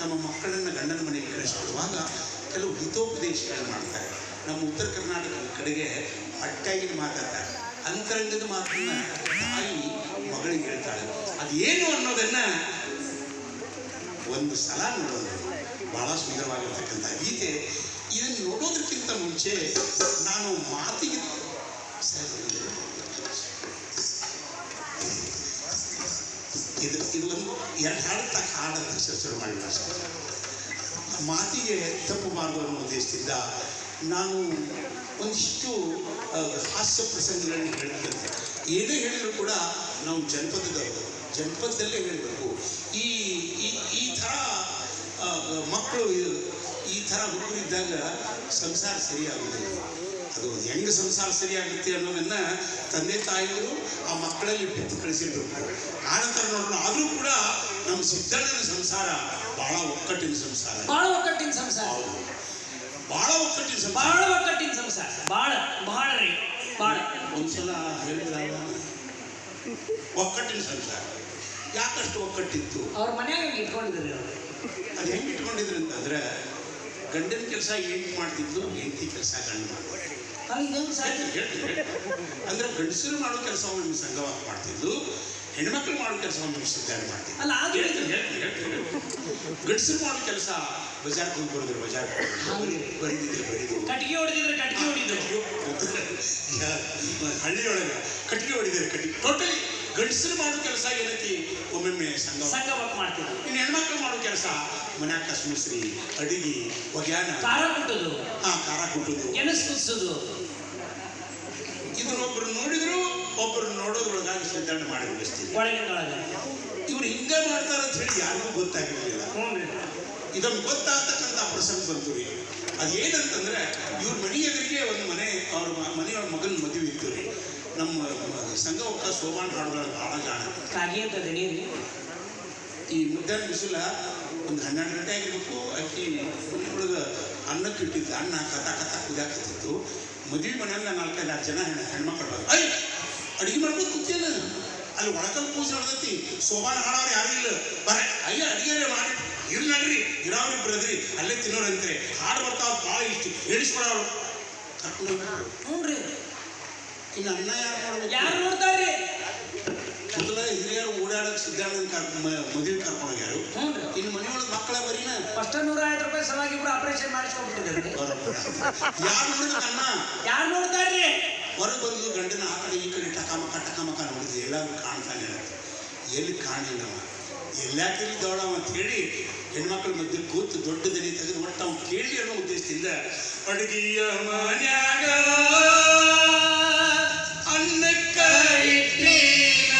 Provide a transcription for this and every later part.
ತಮ್ಮ ಮಕ್ಕಳನ್ನು ಗಂಡನ ಮನೆಗೆ ಕಳಿಸ್ಕೊಡುವಾಗ ಕೆಲವು ಹಿತೋಪದೇಶಗಳು ಮಾಡ್ತಾರೆ. ನಮ್ಮ ಉತ್ತರ ಕರ್ನಾಟಕದ ಕಡೆಗೆ ಅಟ್ಟಾಗಿ ಮಾತಾಡ್ತಾರೆ. ಅಂತರಂಗದ ಮಾತನ್ನ ತಾಯಿ ಮಗಳಿಗೆ ಹೇಳ್ತಾಳೆ. ಅದೇನು ಅನ್ನೋದನ್ನ ಒಂದು ಸಲ ನೋಡೋದು ಬಹಳ ಸುಂದರವಾಗಿರ್ತಕ್ಕಂಥ ಗೀತೆ. ಇದನ್ನು ನೋಡೋದಕ್ಕಿಂತ ಮುಂಚೆ ನಾನು ಮಾತಿಗೆ ಇದು ಇದು ಇದೊಂದು ಎರಡು ಹಾಡು ತಕ್ಕ ಶುರು ಮಾಡಿಲ್ಲ ಮಾತಿಗೆ ತಪ್ಪು ಮಾರ್ಗವನ್ನು ಉದ್ದೇಶದಿಂದ ನಾನು ಒಂದಿಷ್ಟು ಹಾಸ್ಯ ಪ್ರಸಂಗಗಳನ್ನು ಹೇಳ್ತೇನೆ ಏನೇ ಹೇಳಿದರೂ ಕೂಡ ನಾವು ಜನಪದದವರು, ಜನಪದದಲ್ಲೇ ಹೇಳಬೇಕು. ಈ ಈ ಥರ ಮಕ್ಕಳು ಈ ಥರ ಹುಡುಗರಿದ್ದಾಗ ಸಂಸಾರ ಸರಿಯಾಗುವುದಿಲ್ಲ. ಅದು ಹೆಂಗೆ ಸಂಸಾರ ಸರಿಯಾಗುತ್ತೆ ಅನ್ನೋದನ್ನು ತಂದೆ ತಾಯಿಗಳು ಆ ಮಕ್ಕಳಲ್ಲಿ ಬಿತ್ತು ಕಳಿಸಿರ್ಬೇಕು ಆನಂತರ ನೋಡೋಣ ಆದರೂ ಕೂಡ ನಮ್ಮ ಸಿದ್ದಣ್ಣನ ಸಂಸಾರ ಬಹಳ ಒಕ್ಕಟ್ಟಿನ ಸಂಸಾರ. ಬಹಳ ಒಕ್ಕಟ್ಟಿನ ಸಂಸಾರ. ಬಹಳ ಒಕ್ಕಟ್ಟಿನ ಸಂಸಾರ. ಬಹಳ ಒಕ್ಕಟ್ಟಿನ ಸಂಸಾರ. ಬಹಳ ಬಹಳ ರೀ. ಬಹಳ. ಒಂದ್ಸಲ ಹೇಳಿದ್ರಲ್ಲ ಒಕ್ಕಟ್ಟಿನ ಸಂಸಾರ. ಯಾಕಷ್ಟು ಒಕ್ಕಟ್ಟಿತ್ತು? ಅವ್ರ ಮನೆಯಾಗ ಇಟ್ಕೊಂಡಿದ್ರು ಅವ್ರು? ಅದು ಹೆಂಗೆ ಇಟ್ಕೊಂಡಿದ್ರು ಅಂತಂದ್ರೆ ಗಂಡನ ಕೆಲಸ ಹೆಂಡತಿ ಮಾಡ್ತಿದ್ಲು ಹೆಂಡತಿ ಕೆಲಸ ಗಂಡ ಮಾಡ್ತಿದ್ಲು. ಅಂದ್ರೆ ಗಂಡಸರು ಮಾಡೋ ಕೆಲಸವನ್ನು ಸಂಘವಾಗಿ ಮಾಡ್ತಿದ್ಲು ಹೆಣ್ಮಕ್ಳು ಮಾಡೋ ಕೆಲಸವನ್ನು ಸಿದ್ಧಾಂತ ಮಾಡ್ತೀವಿ ಅಲ್ಲ ಅದು ಹೇಳ್ತೀನಿ, ಹೇಳ್ತೀನಿ, ಹೇಳ್ತೀನಿ. ಗಂಡಸರು ಮಾಡೋ ಕೆಲಸ ಬಜಾರ್ ಹೋಗಿ ಬರೋದ್ರು ಬಜಾರ್ ಬರೀದಿದ್ರೆ ಬರೀದು. ಕಟ್ಟಿಗೆ ಹೊಡೆದಿದ್ರೆ ಕಟ್ಟಿಗೆ ಹೊಡಿದ್ರು ಹಳ್ಳಿಯೊಳಗೆ ಕಟ್ಟಿಗೆ ಹೊಡಿದ್ರೆ ಕಟ್ಟಿಗೆ ಟೋಟಲಿ ಗಂಡಸರು ಮಾಡೋ ಕೆಲಸ ಏನೈತಿ? ಒಮ್ಮೊಮ್ಮೆ ಸಂಘ ಸಂಘ ವರ್ಕ್ ಮಾಡ್ತಿದ್ರು ಇನ್ನು ಹೆಣ್ಮಕ್ಳು ಮಾಡೋ ಕೆಲಸ ಮನ್ಯಾಗ ಕಸ್ಮಿಸ್ರಿ ಅಡಿಗೆ ಒಗ್ಯಾನ. ಖಾರ ಕೊಟ್ಟದು. ಹಾ ಖಾರ ಕುಟ್ಟೋದು. ಕೆಲಸ ಕುದಿಸೋದು. ಇದನ್ನೊಬ್ರು ನೋಡಿದ್ರು ಒಬ್ರು ನೋಡೋದ್ರೊಳಗಾಗಿ ಸಿದ್ಧಾಂತ ಮಾಡಿ ಮುಗಿಸ್ತೀವಿ ಇವ್ರು ಹಿಂಗೆ ಮಾಡ್ತಾರ ಅಂತ ಹೇಳಿ ಯಾರಿಗೂ ಗೊತ್ತಾಗಿರ್ಲಿಲ್ಲ ಇದೊಂದು ಗೊತ್ತಾಗ್ತಕ್ಕಂಥ ಪ್ರಸಂಗ ಬಂತು ರೀ. ಅದೇನಂತಂದ್ರೆ ಇವ್ರ ಮನೆ ಎದುರಿಗೆ ಒಂದು ಮನೆ ಅವ್ರ ಮನೆಯವ್ರ ಮಗನ ಮದುವೆ ಇತ್ತು ರೀ. ನಮ್ಮ ಸಂಘ ಒಕ್ಕ ಸೋಮಾನ್ ಹಾಡುಗಳು ಭಾಳ ಜಾಣ ಈ ಮುದ್ದಾನ ಬಿಸಿಲ ಒಂದು ಹನ್ನೆರಡು ಗಂಟೆ ಆಗಿರ್ಬೇಕು ಅಕ್ಕಿ ಒಳಗೆ ಅನ್ನಕ್ಕೆ ಇಟ್ಟಿದ್ದು ಅನ್ನ ಕಥ ಕಥ ಕುದಾಕತ್ತಿತ್ತು ಮದುವೆ ಮನೆಯಲ್ಲ ನಾಲ್ಕೈದು ಆರು ಜನ ಹೆಣ್ಣು ಹೆಣ್ಮಕ್ಳು ಐ ಅಡಿಗೆ ಮಾಡ್ಕೊಂಡು ಕೂತಿಯಲ್ಲ ಅಲ್ಲಿ ಒಳಕಲ್ ಪೂಜೆ ನಡೆದೈತಿ. ಸೋಮಾನ ಹಾಡೋರು ಯಾರು ಇಲ್ಲ. ಬರ ಅಯ್ಯ ಅಡಿಗೆ ಮಾಡಿ. ಇರ್ ನಡ್ರಿ ಇರಾವ್ರಿ ಬ್ರದ್ರಿ ಅಲ್ಲೇ ತಿನ್ನೋರಂತ್ರೆ ಹಾಡು ಬರ್ತಾವ ಭಾಳ ಇಷ್ಟ. ಹೇಳಿಸ್ಕೊಡೋರು ಕರ್ಕೊಂಡು ಹೋಗ್ಬಿಟ್ರು. ಹ್ಞೂ ರೀ ಇನ್ನು ಅನ್ನ ಯಾರು ಮಾಡ್ಬೇಕು ಯಾರು ನೋಡ್ತಾರೆ ಮೊದಲ ಹಿರಿಯರು ಓಡಾಡಕ್ಕೆ ಸಿದ್ಧಾರ್ಥ ಮದುವೆ ಕರ್ಕೊಂಡು ಹೋಗ್ಯಾರು. ಹ್ಞೂ ರೀ ಇನ್ನು ಮನೆಯೊಳಗೆ ಮಕ್ಕಳ ಬರೀನ? ಫಸ್ಟ್ ನೂರ ಐವತ್ತು ರೂಪಾಯಿ ಸಲುವಾಗಿ ಇಬ್ರು ಆಪರೇಷನ್ ಮಾಡಿಸ್ಕೊಂಡ್ಬಿಟ್ಟಿದ್ದಾರೆ. ಯಾರು ನೋಡಿದ್ರು ಅನ್ನ ಯಾರು ಹೊರಗೆ ಬಂದು ಗಂಡನ ಆ ಕಡೆ ಈ ಕಡೆ ಟಕಾಮಕ ಟಕಾಮಕ ನೋಡಿದ್ವಿ ಎಲ್ಲರೂ ಕಾಣ್ತಾನೆ ಎಲ್ಲಿ ಕಾಣಿಲ್ಲವ ಎಲ್ಲಾಕಿಲ್ಲಿ ದೊಡ್ಡವ ಅಂತ ಹೇಳಿ ಹೆಣ್ಮಕ್ಳ ಮಧ್ಯೆ ಕೂತು ದೊಡ್ಡ ದನಿ ತೆಗೆದು ಒಟ್ಟು ಅವ್ನು ಕೇಳಿ ಅನ್ನೋ ಉದ್ದೇಶದಿಂದ ಅಡುಗೆಯ ಮನ್ಯಾಗ ಅನ್ನಕ್ಕ ಇಟ್ಟೀನ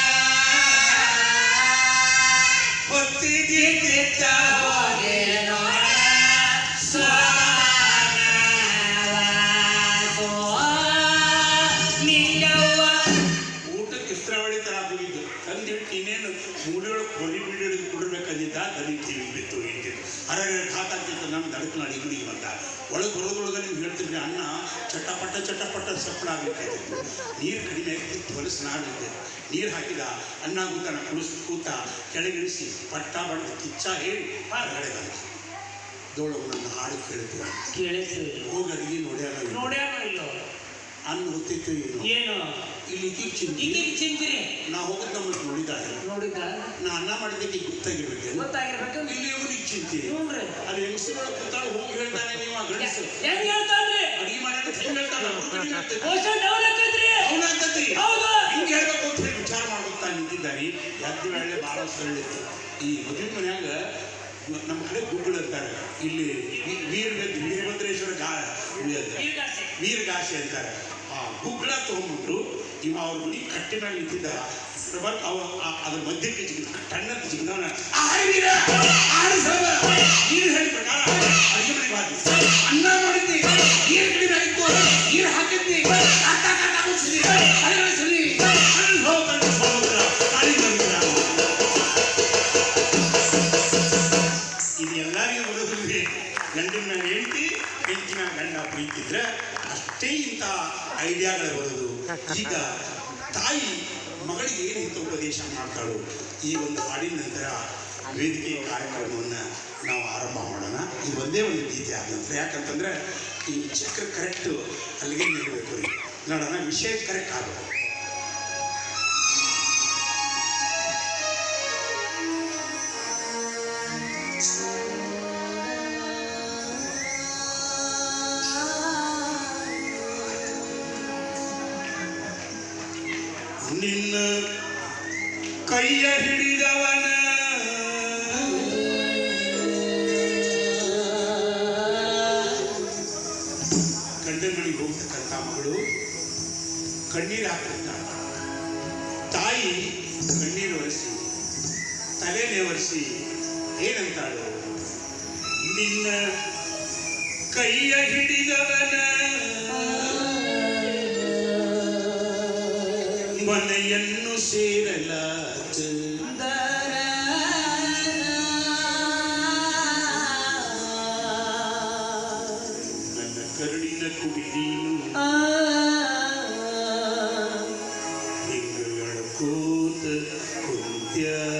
ಸ್ನಾನ ನಾಡಿದ್ದೆ ನೀರು ಹಾಕಿದ ಅನ್ನ ಕೂತಾನ ಕುಳಿಸ್ ಕೂತ ಕೆಳಗಿಳಿಸಿ ಪಟ್ಟ ಬಡ್ದು ಕಿಚ್ಚ ಹೇಳಿ ಹೊರಗಡೆ ಬಂದ ದೋಳವು ನನ್ನ ಹಾಡು ಕೇಳಿದ್ರು ಕೇಳಿದ್ರಿ ಹೋಗಿ ಅಡಿಗೆ ನೋಡ್ಯಾರ ನೋಡ್ಯಾನೋ ಇಲ್ಲೋ? ಅನ್ನ ಹೊತ್ತಿತ್ತು ಏನು? ಇಲ್ಲಿ ಈಗೀಗ ಚಿಂತೆ ಚಿಂತಿರಿ ನಾ ಹೋಗೋದು ನಮ್ಮ ನೋಡಿದಾಗ ನೋಡಿದ್ದ ನಾ ಅನ್ನ ಮಾಡಿದ್ದಕ್ಕೆ ಗೊತ್ತಾಗಿರ್ಬೇಕು. ಗೊತ್ತಾಗಿರ್ಬೇಕು. ಇಲ್ಲಿ ಇವನಿಗೆ ಚಿಂತೆ. ಅದು ಹೆಂಗಸರು ಕೂತಾಳ ಹೋಗಿ ಹೇಳ್ತಾನೆ ನೀವು ಆ ಗಂಡಸು ಹೆಂಗ್ ಅಡಿಗೆ ಹೇಳ್ತಾನ? ಪೋಷಣೆ ಅಂತಂದ್ರಿ ಹಿಂಗೆ ಹೇಳ್ಬೇಕು ಅಂತ ಹೇಳಿ ವಿಚಾರ ಮಾಡ್ಕೊತಾ ನಿಂತಿದ್ದಾನೆ ಎದ್ದು ವೇಳೆ ಭಾಳ ಸರಳಿತ್ತು ಈ ಮದುವೆ ಮನ್ಯಾಗ ನಮ್ಮ ಕಡೆ ಗುಗ್ಗಳು ಅಂತಾರೆ. ಇಲ್ಲಿ ವೀರ ವೀರಭದ್ರೇಶ್ವರ ಗಾ. ವೀರಗಾಸೆ ಅಂತಾರೆ. ಆ ಗುಗ್ಗಳ ತಗೊಂಡ್ಬಿಟ್ರು ಇವ ಅವ್ರ ಗುಡಿ ಕಟ್ಟೆ ಮೇಲೆ ನಿಂತಿದ್ದ. ಪ್ರಭಾತ್ ಅವ ಅದ್ರ ಮಧ್ಯಕ್ಕೆ ಜಿಗಿದ ಟಣ್ಣ ಜಿಗಿದವನ ಹೇಳಿ ಪ್ರಕಾರ. ಅನ್ನ ಮಾಡಿದ್ದಿ, ನೀರು ನೀರು ಹಾಕಿದ್ದಿ ಕಾಟ ಕಾಟ ಮುಚ್ಚಿದ್ದಿ ಅಡಿಗೆ ಸರಿ. ಇದು ಎಲ್ಲರಿಗೂ ಬರೋದಿಲ್ಲ ಗಂಡಿನ ಹೆಂಡತಿ ಗಂಡ ಪ್ರೀತಿದ್ರೆ ಅಷ್ಟೇ ಇಂಥ ಐಡಿಯಾಗಳು ಬರೋದು ಈಗ ತಾಯಿ ಮಗಳಿಗೆ ಏನು ಉಪದೇಶ ಮಾಡ್ತಾಳೋ ಈ ಒಂದು ಹಾಡಿನ ನಂತರ ವೇದಿಕೆ ಕಾರ್ಯಕ್ರಮವನ್ನು ನಾವು ಆರಂಭ ಮಾಡೋಣ. ಇದು ಒಂದೇ ಒಂದು ಗೀತೆ ಆದ ನಂತರ. ಯಾಕಂತಂದರೆ ಈ ಚಕ್ರ ಕರೆಕ್ಟು ಅಲ್ಲಿಗೆ ನಿಲ್ಲಬೇಕು. ನೋಡೋಣ, ವಿಷಯ ಕರೆಕ್ಟ್ ಆಗಬೇಕು ಕೈಯ ಹಿಡಿದವನ. ಗಂಡ ಮನೆಗೆ ಹೋಗ್ತಕ್ಕಂಥ ಮಗಳು ಕಣ್ಣೀರು ಹಾಕಿರ್ತಾಳೆ. ತಾಯಿ ಕಣ್ಣೀರು ಒರೆಸಿ, ತಲೆನೇ ಒರೆಸಿ ಏನಂತಾಳು? ನಿನ್ನ ಕೈಯ ಹಿಡಿದವನ. ಮನೆಯನ್ನು ಸೇರಲ Ah, ah, ah, ah.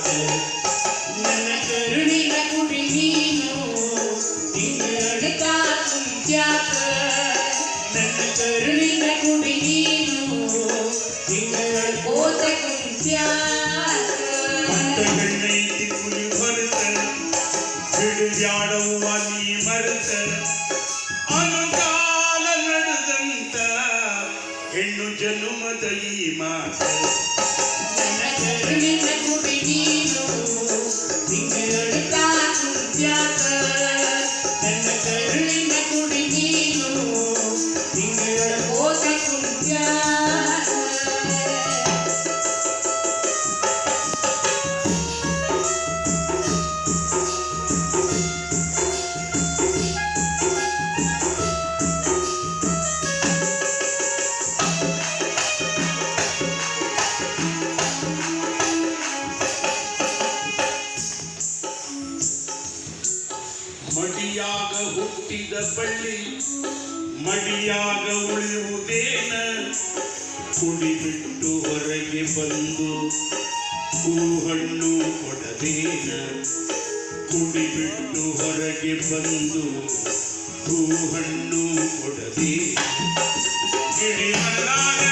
भिड़ जाड़ू वाली मर्द ಹೂಹಣ್ಣು ಕೊಡಬೇಡ ಕುಡಿಬಿಟ್ಟು ಹೊರಗೆ ಬಂದು ಹೂಹಣ್ಣು ಕೊಡಬೇಡ ಗಿಡಿಮಲ್ಲಾಗ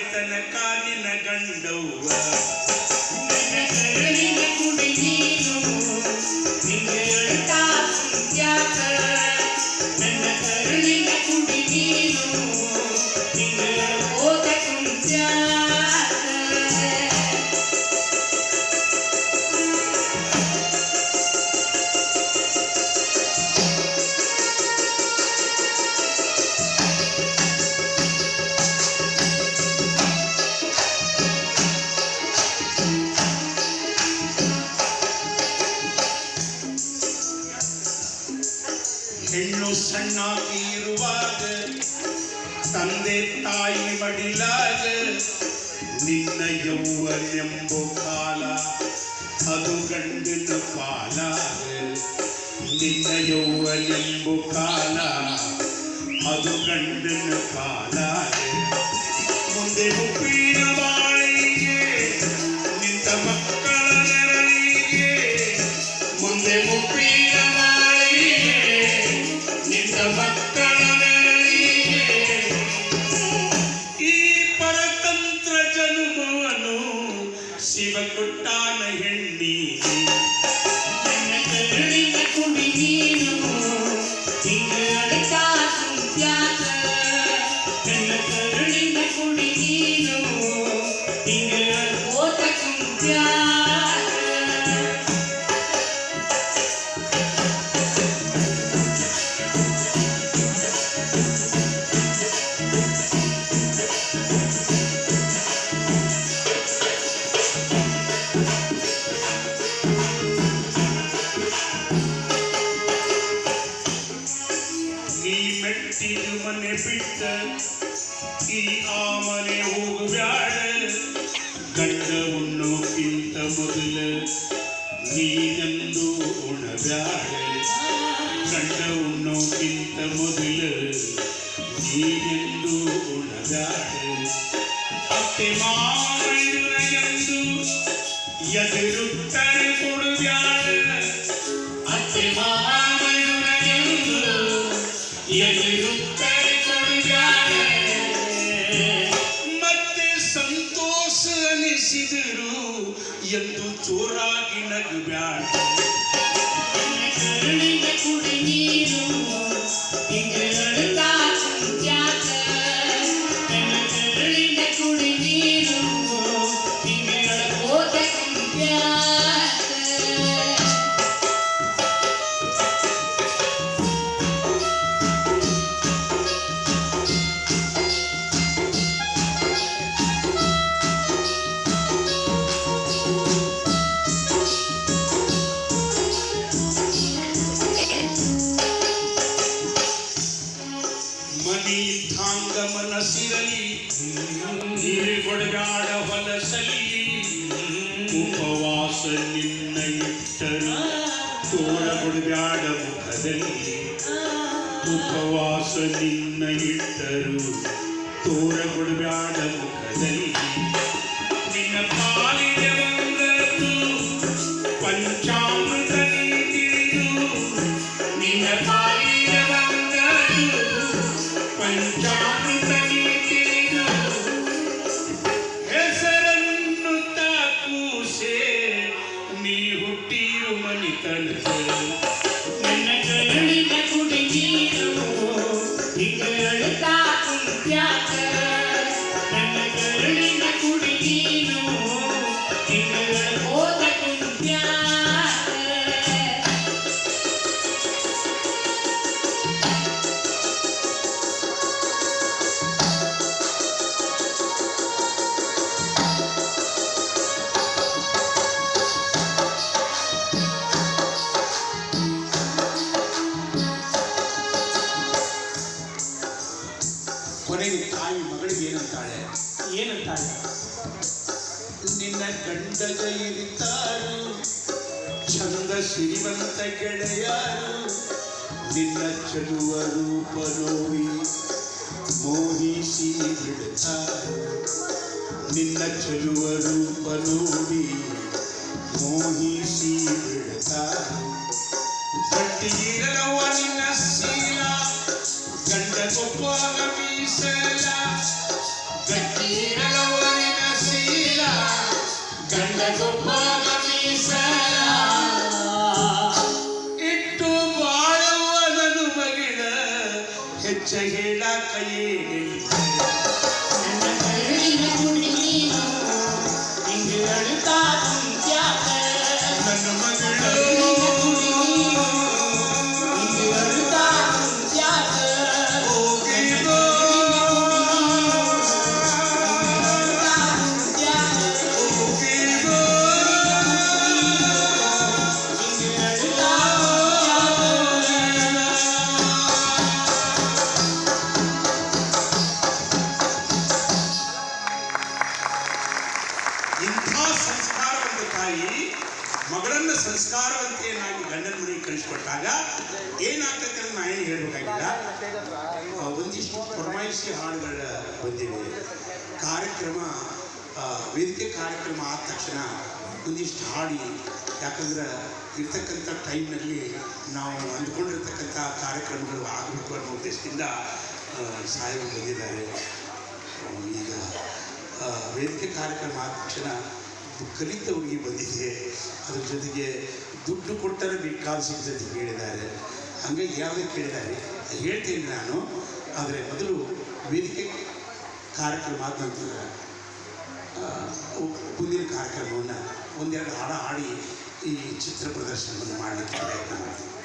ಆಯ್ತನ ಕಾಲಿನ ಗಂಡವ್ವ. ನಿನ್ನ ಕುಡಿ ನೀನು ನಿನ್ನ നിന്ന യൗവനമ്പു കാല അതു കണ്ട് കാല മുന്തിരി gracias. ಮನೆ ಬಿಟ್ಟ ಈ ಆ ಮನೆ ಹೋಗಬ್ಯಾಡ ಗಂಡ ಉಣ್ಣೋಕ್ಕಿಂತ ಮೊದಲ ನೀನೆಂದು ಉಣಬ್ಯಾಡ ಗಂಡ ಉಣ್ಣೋಕ್ಕಿಂತ ಮೊದಲ ನೀನೆಂದು ಉಣಬ್ಯಾಡ ಅತ್ತೆ ಮಾವಯ್ಯನ ಎಂದು ಎದುರುತ್ತಾರೆ ಕೊಡುಬ್ಯಾಡ ಅತ್ತೆ ಮಾವಯ್ಯನ ಎಂದು ತೋರಗೊಡಬ್ಯಾಡ ಮುಖದಲ್ಲಿ ಉಪವಾಸ ನಿನ್ನ ಇಟ್ಟರು ತೋರಗೊಡಬ್ಯಾಡ ಮುಖದಲ್ಲಿ ನಿನ್ನ ಪಾಲಿನ money turn the ಗೆಳೆಯಾರು ನಿನ್ನ ಚಲುವ ರೂಪ ನೋಡಿ ಮೋಹಿಸಿ ಬಿಡ್ತಾರು ನಿನ್ನ ಚಲುವ ರೂಪ ನೋಡಿ ಮೋಹಿಸಿ ಬಿಡ್ತಾರು ಗಟ್ಟಿಗಿರಲವ ನಿನ್ನ ಶೀಲ ಗಂಡ ಗೊಬ್ಬರ ಮೀಸಲ ಗಟ್ಟಿಗಿರಲವ ನಿನ್ನ ಶೀಲ ಗಂಡ ಗೊಬ್ಬರ ಮೀಸಲ ಸಂಸ್ಕಾರವಂತೆಯನ್ನಾಗಿ ಗಂಡನ ಮನೆಗೆ ಕಳಿಸ್ಕೊಟ್ಟಾಗ ಏನಾಗ್ತೈತೆ ಅಂತ ಏನು ಹೇಳ್ಬೇಕಾಗಿಲ್ಲ. ಒಂದಿಷ್ಟು ಫರ್ಮಾಯಿಸಿ ಹಾಡುಗಳ ಬಂದಿವೆ. ಕಾರ್ಯಕ್ರಮ ವೇದಿಕೆ ಕಾರ್ಯಕ್ರಮ ಆದ ತಕ್ಷಣ ಒಂದಿಷ್ಟು ಹಾಡಿ, ಯಾಕಂದ್ರೆ ಇರ್ತಕ್ಕಂಥ ಟೈಮ್ನಲ್ಲಿ ನಾವು ಅಂದ್ಕೊಂಡಿರ್ತಕ್ಕಂಥ ಕಾರ್ಯಕ್ರಮಗಳು ಆಗಬೇಕು ಅನ್ನೋ ಉದ್ದೇಶದಿಂದ ಸಾಹೇಬರು ಬಂದಿದ್ದಾರೆ. ಈಗ ವೇದಿಕೆ ಕಾರ್ಯಕ್ರಮ ಆದ ತಕ್ಷಣ ಕಲಿತ ಹುಡುಗಿ ಬಂದಿದೆ ಅದ್ರ ಜೊತೆಗೆ ದುಡ್ಡು ಕೊಟ್ಟರೆ ಬೇಕಾದ ಸಿಗ್ತದೆ ಕೇಳಿದ್ದಾರೆ. ಹಂಗಾಗಿ ಯಾವುದೇ ಕೇಳಿದ್ದಾರೆ ಹೇಳ್ತೀನಿ ನಾನು. ಆದರೆ ಮೊದಲು ವೇದಿಕೆ ಕಾರ್ಯಕ್ರಮ ಆದ ನಂತರ ಆ, ಉ- ಮುಂದಿನ ಕಾರ್ಯಕ್ರಮವನ್ನು ಒಂದೆರಡು ಹಾಡು ಹಾಡಿ ಈ ಚಿತ್ರ ಪ್ರದರ್ಶನವನ್ನು ಮಾಡಲಿಕ್ಕೆ ಪ್ರಯತ್ನ ಮಾಡ್ತೀನಿ.